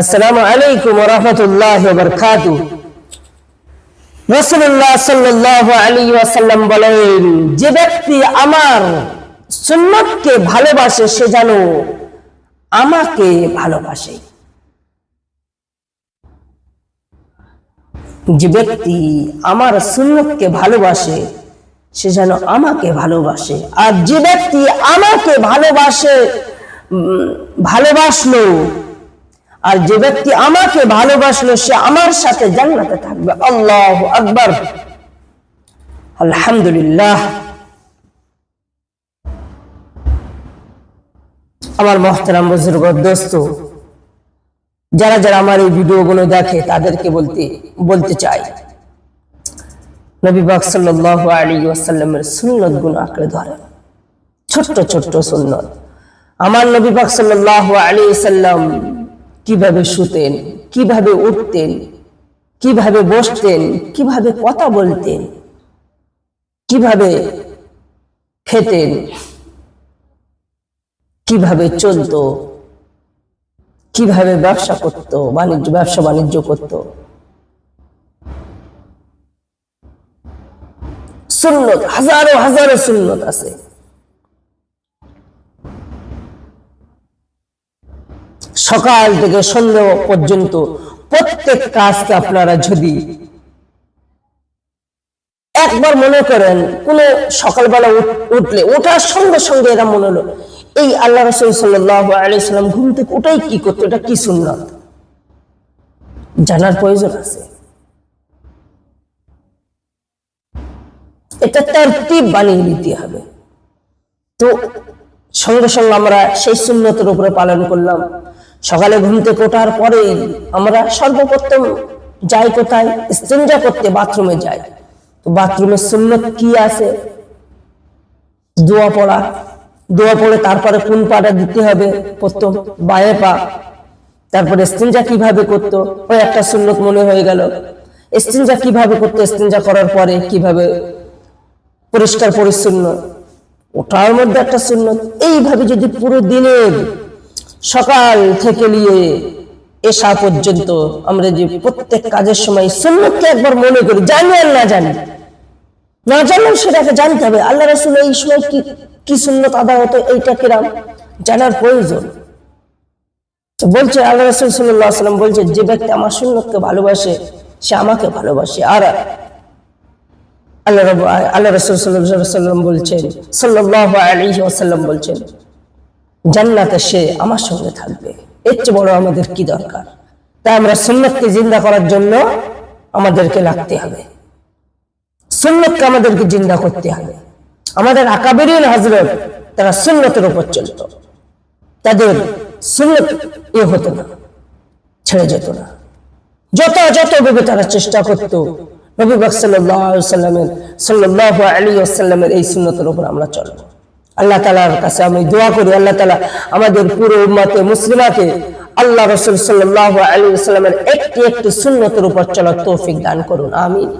আসসালামু আলাইকুম রহমতুল্লাহ বরকাত রসুল্লাহ সাল্লাহ আলী ওয়াসাল্লাম বলেন, যে ব্যক্তি আমার সুন্নতকে ভালোবাসে, সে যেন আমাকে ভালোবাসে। যে ব্যক্তি আমার সুন্নতকে ভালোবাসে, সে যেন আমাকে ভালোবাসে। আর যে ব্যক্তি আমাকে ভালোবাসে ভালোবাসলো আর যে ব্যক্তি আমাকে ভালোবাসলো, সে আমার সাথে জান্নাতে থাকবে। আল্লাহ আকবর। আলহামদুলিল্লাহ। আমার মহতারাম বুজুর্গ, দোস্ত, যারা যারা আমার এই ভিডিওগুলো দেখে, তাদেরকে বলতে বলতে চাই, নবী পাক সাল্লাল্লাহু আলাইহি ওয়াসাল্লামের সুন্নতগুলো আঁকড়ে ধরেন ছোট্ট ছোট্ট সুন্নত। আমার নবী পাক সাল্লাল্লাহু আলাইহি সাল্লাম কীভাবে শুতেন, কীভাবে উঠতেন, কীভাবে বসতেন, কীভাবে কথা বলতেন, কীভাবে খেতেন, কীভাবে চলতো, কীভাবে ব্যবসা করত, বাণিজ্য, ব্যবসা বাণিজ্য করত। সুন্নত, হাজারো হাজারো সুন্নত আছে। সকাল থেকে সন্ধ্যা পর্যন্ত প্রত্যেক কাজকে আপনারা যদি একবার মনে করেন, কোন সকালবেলা উঠলে, ওঠার সঙ্গে সঙ্গে এরা মনে হলো, এই আল্লাহ রসুল সাল্লাম ঘুম থেকে ওটাই কি করতো? এটা কি সুন্নত? জানার প্রয়োজন আছে। এটা তার টিপ বানিয়ে নিতে হবে। তো সঙ্গে সঙ্গে আমরা সেই সুন্নতের উপরে পালন করলাম। সকালে ঘুম থেকে ওঠার পরে আমরা সর্বপ্রথম যাই কোথায়? স্তেঞ্জা করতে বাথরুমে যাই। তো বাথরুমের সুন্নত কি আছে? দোয়া পড়া। দোয়া পড়ে তারপরে কোন পাটা দিতে হবে? প্রথম বায়ে পা। তারপরে স্তেঞ্জা কীভাবে করতো? ওই একটা সুন্নত মনে হয়ে গেল। স্তেঞ্জা কীভাবে করতো? স্তেঞ্জা করার পরে কীভাবে? পরিষ্কার পরিচ্ছন্ন। ওটার মধ্যে একটা সুন্নত। এইভাবে যদি পুরো দিনের সকাল থেকে নিয়ে এসা পর্যন্ত আমরা যে প্রত্যেক কাজের সময় সুন্নতকে একবার মনে করি, জানি আর না জানি। না জানলেও সেটাকে জানতে হবে। আল্লাহ রসুল এই সময় কি কি সুন্নত আদায় হতো, এইটা কিরাম? জানার প্রয়োজন। বলছে আল্লাহ রসুল সাল্লাহ সাল্লাম বলছে, যে ব্যক্তি আমার সুন্নতকে ভালোবাসে, সে আমাকে ভালোবাসে। আর আল্লাহ আল্লাহ রসুল সাল্লাহ সাল্লাম বলছেন সাল্লাহ আলী ওসাল্লাম বলছেন জান্নাতে সে আমার সঙ্গে থাকবে। এর চেয়ে বড় আমাদের কি দরকার? তাই আমরা সুন্নতকে জিন্দা করার জন্য আমাদেরকে লাগতে হবে। সুন্নতকে আমাদেরকে জিন্দা করতে হবে। আমাদের আকাবেরিন হজরত তারা সুন্নতের উপর চলত। তাদের সুন্নত এ হতো না, ছেড়ে যেত না। যত যত ভাবে তারা চেষ্টা করত, নবী বাক সাল্লাহ সাল্লামের সাল্লাহ আলী আসাল্লামের এই সুন্নতের উপর আমরা চলবো। আল্লাহ তালার কাছে আমি দোয়া করি, আল্লাহ তালা আমাদের পুরো উম্মাতে মুসলিমাকে আল্লাহ রসুল সাল্লাহ আলী সাল্লামের একটি একটি সুন্নতের উপর চলার তৌফিক দান করুন, আমিন।